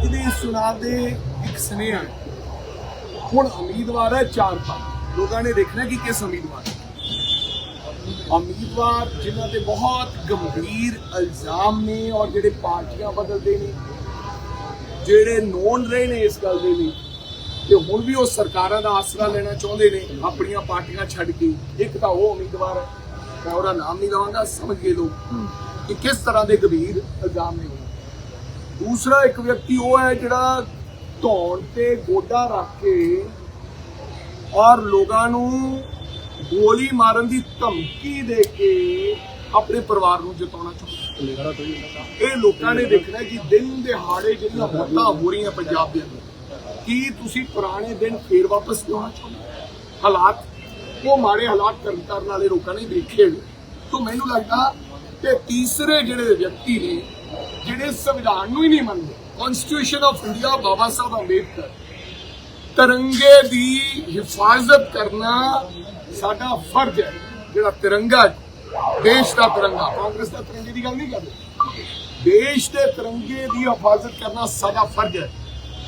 ਅੱਜ ਦੇ ਇਸ ਚੁਣਾਵ ਦੇ ਇੱਕ ਸੁਨੇਹਾ ਹੈ ਹੁਣ ਉਮੀਦਵਾਰ ਹੈ ਚਾਰ ਪੰਜ। ਲੋਕਾਂ ਨੇ ਦੇਖਣਾ ਕਿ ਕਿਸ ਉਮੀਦਵਾਰ ਹੈ। ਉਮੀਦਵਾਰ ਜਿਨ੍ਹਾਂ ਤੇ ਬਹੁਤ ਗੰਭੀਰ ਇਲਜ਼ਾਮ ਨੇ ਔਰ ਜਿਹੜੇ ਪਾਰਟੀਆਂ ਬਦਲਦੇ ਨੇ ਜਿਹੜੇ ਨੋਨ ਰਹੇ ਨੇ ਇਸ ਗੱਲ ਦੇ ਲਈ ਤੇ ਹੁਣ ਵੀ ਉਹ ਸਰਕਾਰਾਂ ਦਾ ਆਸਰਾ ਲੈਣਾ ਚਾਹੁੰਦੇ ਨੇ ਆਪਣੀਆਂ ਪਾਰਟੀਆਂ ਛੱਡ ਕੇ। ਇੱਕ ਤਾਂ ਉਹ ਉਮੀਦਵਾਰ ਹੈ ਮੈਂ ਉਹਦਾ ਨਾਮ ਨਹੀਂ ਲਵਾਂਗਾ ਸਮਝ ਗਏ ਲੋਕ। ਕਿ ਕਿਸ ਤਰ੍ਹਾਂ ਦੇ ਗੰਭੀਰ ਇਲਜ਼ਾਮ ਨੇ ਦੂਸਰਾ ਇੱਕ ਵਿਅਕਤੀ ਉਹ ਹੈ ਜਿਹੜਾ ਧੌਣ ਤੇ ਗੋਡਾ ਰੱਖ ਕੇ ਔਰ ਲੋਕਾਂ ਨੂੰ ਗੋਲੀ ਮਾਰਨ ਦੀ ਧਮਕੀ ਦੇ ਕੇ ਆਪਣੇ ਪਰਿਵਾਰ ਨੂੰ ਜਿਤਾਉਣਾ ਚਾਹੁੰਦਾ ਇਹ ਲੋਕਾਂ ਨੇ ਦੇਖਣਾ ਕਿ ਦਿਨ ਦਿਹਾੜੇ ਜਿਹੜੀਆਂ ਮੌਤਾਂ ਹੋ ਰਹੀਆਂ ਪੰਜਾਬ ਦੇ ਅੰਦਰ, ਕੀ ਤੁਸੀਂ ਪੁਰਾਣੇ ਦਿਨ ਫੇਰ ਵਾਪਸ ਲਿਆਉਣਾ ਚਾਹੁੰਦੇ ਹੋ? ਹਾਲਾਤ, ਉਹ ਮਾੜੇ ਹਾਲਾਤ ਕਰਨ ਕਰਨ ਵਾਲੇ ਲੋਕਾਂ ਨੇ ਦੇਖੇ ਨੇ ਤੋਂ ਮੈਨੂੰ ਲੱਗਦਾ ਕਿ ਤੀਸਰੇ ਜਿਹੜੇ ਵਿਅਕਤੀ ਨੇ ਜਿਹੜੇ ਸੰਵਿਧਾਨ ਨੂੰ ਹੀ ਨਹੀਂ ਮੰਨਦੇ। Constitution of India Baba Saheb Ambedkar ਤਿਰੰਗੇ ਦੀ ਹਿਫਾਜ਼ਤ ਕਰਨਾ ਸਾਡਾ ਫਰਜ਼ ਹੈ, ਜਿਹੜਾ ਤਿਰੰਗਾ ਦੇਸ਼ ਦਾ ਤਿਰੰਗਾ, ਕਾਂਗਰਸ ਦਾ ਤਿਰੰਗੇ ਦੀ ਗੱਲ ਨਹੀਂ ਕਰਦੇ। ਦੇਸ਼ ਦੇ ਤਿਰੰਗੇ ਦੀ ਹਿਫਾਜ਼ਤ ਕਰਨਾ ਸਾਡਾ ਫਰਜ਼ ਹੈ।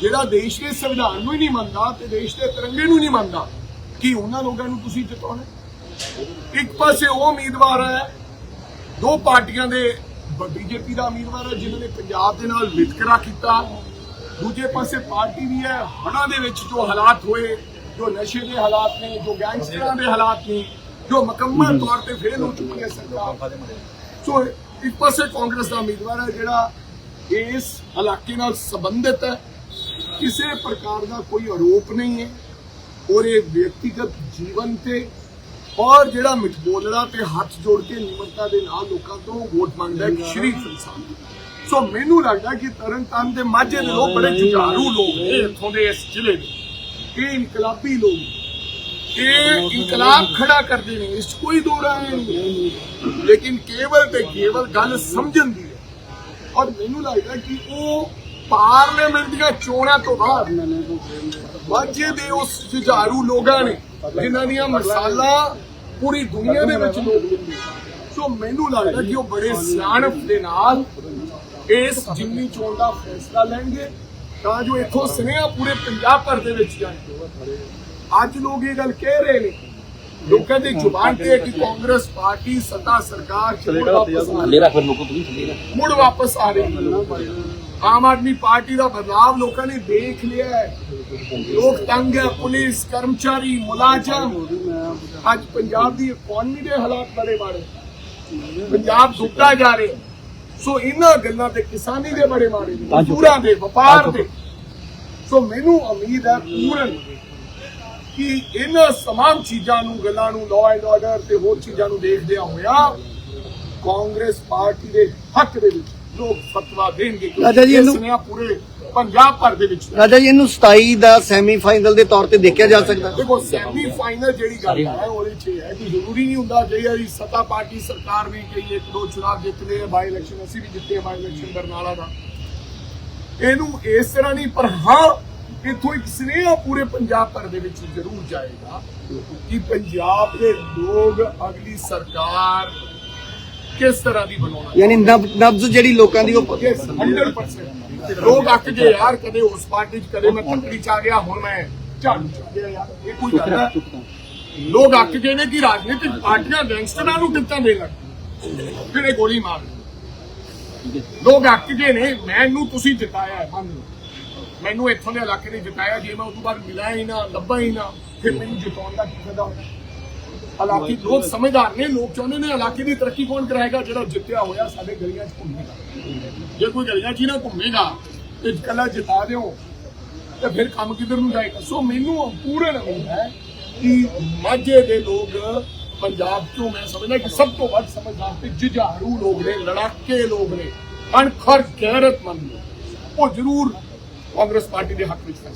ਜਿਹੜਾ ਦੇਸ਼ ਦੇ ਸੰਵਿਧਾਨ ਨੂੰ ਹੀ ਨਹੀਂ ਮੰਨਦਾ ਤੇ ਦੇਸ਼ ਦੇ ਤਿਰੰਗੇ ਨੂੰ ਨਹੀਂ ਮੰਨਦਾ, ਕੀ ਉਹਨਾਂ ਲੋਕਾਂ ਨੂੰ ਤੁਸੀਂ ਜਿਤਾਉਣਾ ਇੱਕ ਪਾਸੇ ਉਹ ਉਮੀਦਵਾਰ ਹੈ, ਦੋ ਪਾਰਟੀਆਂ ਦੇ ਬੀਜੇਪੀ ਦਾ ਉਮੀਦਵਾਰ ਹੈ, ਜਿਨ੍ਹਾਂ ਨੇ ਪੰਜਾਬ ਦੇ ਨਾਲ ਵਿਤਕਰਾ ਕੀਤਾ। ਦੂਜੇ ਪਾਸੇ ਪਾਰਟੀ ਵੀ ਹੈ, ਹੜ੍ਹਾਂ ਦੇ ਵਿੱਚ ਜੋ ਹਾਲਾਤ ਹੋਏ, ਜੋ ਨਸ਼ੇ ਦੇ ਹਾਲਾਤ ਨੇ, ਜੋ ਗੈਂਗਸਟਰਾਂ ਦੇ ਹਾਲਾਤ ਨੇ, ਜੋ ਮੁਕੰਮਲ ਤੌਰ ਤੇ ਫੇਲ ਹੋ ਚੁੱਕੀ ਹੈ ਸਰਕਾਰ। ਸੋ ਇੱਕ ਪਾਸੇ ਕਾਂਗਰਸ ਦਾ ਉਮੀਦਵਾਰ ਹੈ, ਜਿਹੜਾ ਇਸ ਇਲਾਕੇ ਨਾਲ ਸੰਬੰਧਿਤ ਹੈ। ਕਿਸੇ ਪ੍ਰਕਾਰ ਦਾ ਕੋਈ ਆਰੋਪ ਨਹੀਂ ਹੈ। ਔਰ ਇਹ ਵਿਅਕਤੀਗਤ ਜੀਵਨ ਤੇ ਔਰ ਜਿਹੜਾ ਮਿੱਠ ਬੋਲਣਾ ਤੇ ਹੱਥ ਜੋੜ ਕੇ ਨਿਮਰਤਾ ਦੇ ਨਾਲ ਲੋਕਾਂ ਤੋਂ ਵੋਟ ਮੰਗਦਾ ਹੈ ਸ਼ਰੀਫ ਇਨਸਾਨ ਸੋ ਮੈਨੂੰ ਲੱਗਦਾ ਕਿ ਤਰਨਤਾਰਨ ਦੇ ਮਾਝੇ ਦੇ ਲੋਕ ਬੜੇ ਜੁਝਾਰੂ ਲੋਕ ਨੇ। ਇੱਥੋਂ ਦੇ ਇਸ ਜ਼ਿਲ੍ਹੇ ਦੇ। ਇਹ ਇਨਕਲਾਬੀ ਲੋਕ। ਇਹ ਇਨਕਲਾਬ ਖੜਾ ਕਰਦੇ ਨੇ ਇਸ ਕੋਈ ਦੋ ਰਾਏ ਨਹੀਂ। ਲੇਕਿਨ ਕੇਵਲ ਤੇ ਕੇਵਲ ਗੱਲ ਸਮਝਣ ਦੀ ਹੈ। ਔਰ ਮੈਨੂੰ ਲੱਗਦਾ ਕਿ ਉਹ ਪਾਰਲੀਮੈਂਟ ਦੀਆਂ ਚੋਣਾਂ ਤੋਂ ਬਾਅਦ ਮਾਝੇ ਦੇ ਉਸ ਜੁਝਾਰੂ ਲੋਕਾਂ ਨੇ ਜਿਨ੍ਹਾਂ ਦੀਆਂ ਮਸਾਲਾ ਪੂਰੀ ਦੁਨੀਆ ਦੇ ਵਿੱਚ ਲੋਕ ਸੋ ਮੈਨੂੰ ਲੱਗਦਾ ਕਿ ਉਹ ਬੜੇ ਸਿਆਣਪ ਦੇ ਨਾਲ ਇਸ ਜਿੰਨੀ ਚੋਣ ਦਾ ਫੈਸਲਾ ਲੈਣਗੇ ਤਾਂ ਜੋ ਇੱਥੋਂ ਸੁਨੇਹਾ ਪੂਰੇ ਪੰਜਾਬ ਭਰ ਦੇ ਵਿੱਚ ਜਾਏ। ਅੱਜ ਲੋਕ ਇਹ ਗੱਲ ਕਹਿ ਰਹੇ ਨੇ। ਲੋਕਾਂ ਦੀ ਜ਼ੁਬਾਨ ਤੇ ਕਿ ਕਾਂਗਰਸ ਪਾਰਟੀ ਸੱਤਾ ਸਰਕਾਰ ਚ ਮੁੜ ਵਾਪਸ ਆ ਰਹੀ ਹੈ। ਮੁੜ ਵਾਪਸ ਆ ਰਹੀ ਹੈ। ਆਮ ਆਦਮੀ ਪਾਰਟੀ ਦਾ ਬਦਲਾਵ ਲੋਕਾਂ ਨੇ ਦੇਖ ਲਿਆ ਹੈ ਲੋਕ ਤੰਗ ਹੈ ਪੁਲਿਸ ਕਰਮਚਾਰੀ ਮੁਲਾਜ਼ਮ ਅੱਜ ਪੰਜਾਬ ਦੀ ਇਕਨੋਮੀ ਦੇ ਹਾਲਾਤ ਬੜੇ ਮਾੜੇ ਪੰਜਾਬ ਡੁੱਬਦਾ ਜਾ ਰਿਹਾ ਸੋ ਇਹਨਾਂ ਗੱਲਾਂ ਤੇ ਕਿਸਾਨੀ ਦੇ ਬੜੇ ਮਾੜੇ ਨੇ ਮਜ਼ਦੂਰਾਂ ਦੇ ਵਪਾਰ ਦੇ ਸੋ ਮੈਨੂੰ ਉਮੀਦ ਹੈ ਪੂਰਨ ਕਿ ਇਹਨਾਂ तमाम ਚੀਜ਼ਾਂ ਨੂੰ ਗੱਲਾਂ ਨੂੰ ਲਾਅ ਐਂਡ ਆਰਡਰ ਤੇ ਹੋਰ ਚੀਜ਼ਾਂ ਨੂੰ ਦੇਖਦਿਆਂ ਹੋਇਆ ਕਾਂਗਰਸ ਪਾਰਟੀ ਦੇ ਹੱਕ ਦੇ ਵਿੱਚ ਲੋਕ ਫਤਵਾ ਦੇਣਗੇ ਰਾਜਾ ਜੀ, ਇਹ ਇਹਨੂੰ- ਸੁਨੇਹਾ ਪੂਰੇ ਪੰਜਾਬ ਭਰ ਦੇ ਵਿੱਚ ਰਾਜਾ ਜੀ ਇਹਨੂੰ 27 ਦਾ ਸੈਮੀਫਾਈਨਲ ਦੇ ਤੌਰ ਤੇ ਦੇਖਿਆ ਜਾ ਸਕਦਾ। ਦੇਖੋ ਸੈਮੀ ਫਾਈਨਲ ਜਿਹੜੀ ਗੱਲ ਹੈ ਉਹਦੇ ਚ ਇਹ ਹੈ ਕਿ ਜ਼ਰੂਰੀ ਨਹੀਂ ਹੁੰਦਾ ਕਈ ਵਾਰੀ ਸੱਤਾ ਪਾਰਟੀ ਸਰਕਾਰ ਵੀ ਕਈ ਇੱਕ ਦੋ ਚੁਣਾਵ ਜਿੱਤ ਲਏ ਬਾਈ ਇਲੈਕਸ਼ਨ ਅਸੀਂ ਵੀ ਜਿੱਤੇ ਬਾਈ ਇਲੈਕਸ਼ਨ ਬਰਨਾਲਾ ਦਾ। ਇਹਨੂੰ ਇਸ ਤਰ੍ਹਾਂ ਨਹੀਂ ਪਰ ਹਾਂ ਇਥੋਂ ਇੱਕ ਸੁਨੇਹਾ ਪੂਰੇ ਪੰਜਾਬ ਭਰ ਦੇ ਵਿੱਚ ਜ਼ਰੂਰ ਜਾਏਗਾ ਕਿ ਪੰਜਾਬ ਦੇ ਲੋਕ ਅਗਲੀ ਸਰਕਾਰ ਕਿਸ ਤਰ੍ਹਾਂ ਦੀ ਬਣਾਉਣਾ ਯਾਨੀ ਨਬ- ਨਬਜ਼ ਜਿਹੜੀ ਲੋਕਾਂ ਦੀ ਉਹ Yes, 100% ਲੋਕ ਅੱਕ ਗਏ ਯਾਰ ਕਦੇ ਉਸ ਪਾਰਟੀ ਚ ਕਦੇ ਮੈਂ ਤੱਕੜੀ ਚ ਆ ਗਿਆ ਹੁਣ ਮੈਂ ਝਾੜੂ ਚ ਗਿਆ। ਯਾਰ ਇਹ ਕੋਈ ਗੱਲ ਹੈ? ਲੋਕ ਅੱਕ ਗਏ ਨੇ ਕਿ ਰਾਜਨੀਤਿਕ ਪਾਰਟੀਆਂ ਗੈਂਗਸਟਰਾਂ ਨੂੰ ਟਿਕਟਾਂ ਦੇਣ ਲੱਗ ਫਿਰ ਇਹ ਗੋਲੀ ਮਾਰ ਲੋਕ ਅੱਕ ਗਏ ਨੇ ਮੈਨੂੰ ਤੁਸੀਂ ਜਿਤਾਇਆ ਹੈ, ਮੰਨ ਮੈਨੂੰ ਇੱਥੋਂ ਦੇ ਇਲਾਕੇ ਨੇ ਜਿਤਾਇਆ ਜੇ ਮੈਂ ਉਸ ਤੋਂ ਬਾਅਦ ਮਿਲਿਆ ਹੀ ਨਾ ਲੱਭਾ ਹੀ ਨਾ ਫਿਰ ਮੈਨੂੰ ਜਿਤਾਉਣ ਦਾ ਕੀ ਫਾਇਦਾ ਹੋਇਆ ਹਾਲਾਂਕਿ ਲੋਕ ਸਮਝਦਾਰ ਨੇ ਲੋਕ ਚਾਹੁੰਦੇ ਨੇ ਇਲਾਕੇ ਦੀ ਤਰੱਕੀ ਕੌਣ ਕਰਾਏਗਾ ਜਿਹੜਾ ਜਿੱਤਿਆ ਹੋਇਆ ਸਾਡੇ ਗਲੀਆਂ 'ਚ ਘੁੰਮੇਗਾ। ਜੇ ਕੋਈ ਗਲੀਆਂ 'ਚ ਹੀ ਨਾ ਘੁੰਮੇਗਾ ਤੇ ਕੱਲਾ ਜਿਤਾ ਦਿਓ ਤੇ ਫਿਰ ਕੰਮ ਕਿੱਧਰ ਨੂੰ ਜਾਏਗਾ? ਸੋ ਮੈਨੂੰ ਪੂਰਨ ਹੈ ਕਿ ਮਾਝੇ ਦੇ ਲੋਕ ਪੰਜਾਬ ਤੋਂ ਮੈਂ ਸਮਝਦਾ ਕਿ ਸਭ ਤੋਂ ਵੱਧ ਸਮਝਦਾਰ ਤੇ ਜੁਝਾਰੂ ਲੋਕ ਨੇ ਲੜਾਕੇ ਲੋਕ ਨੇ ਅਣਖਰ ਗੈਰਤਮੰਦ ਉਹ ਜ਼ਰੂਰ ਕਾਂਗਰਸ ਪਾਰਟੀ ਦੇ ਹੱਕ ਵਿੱਚ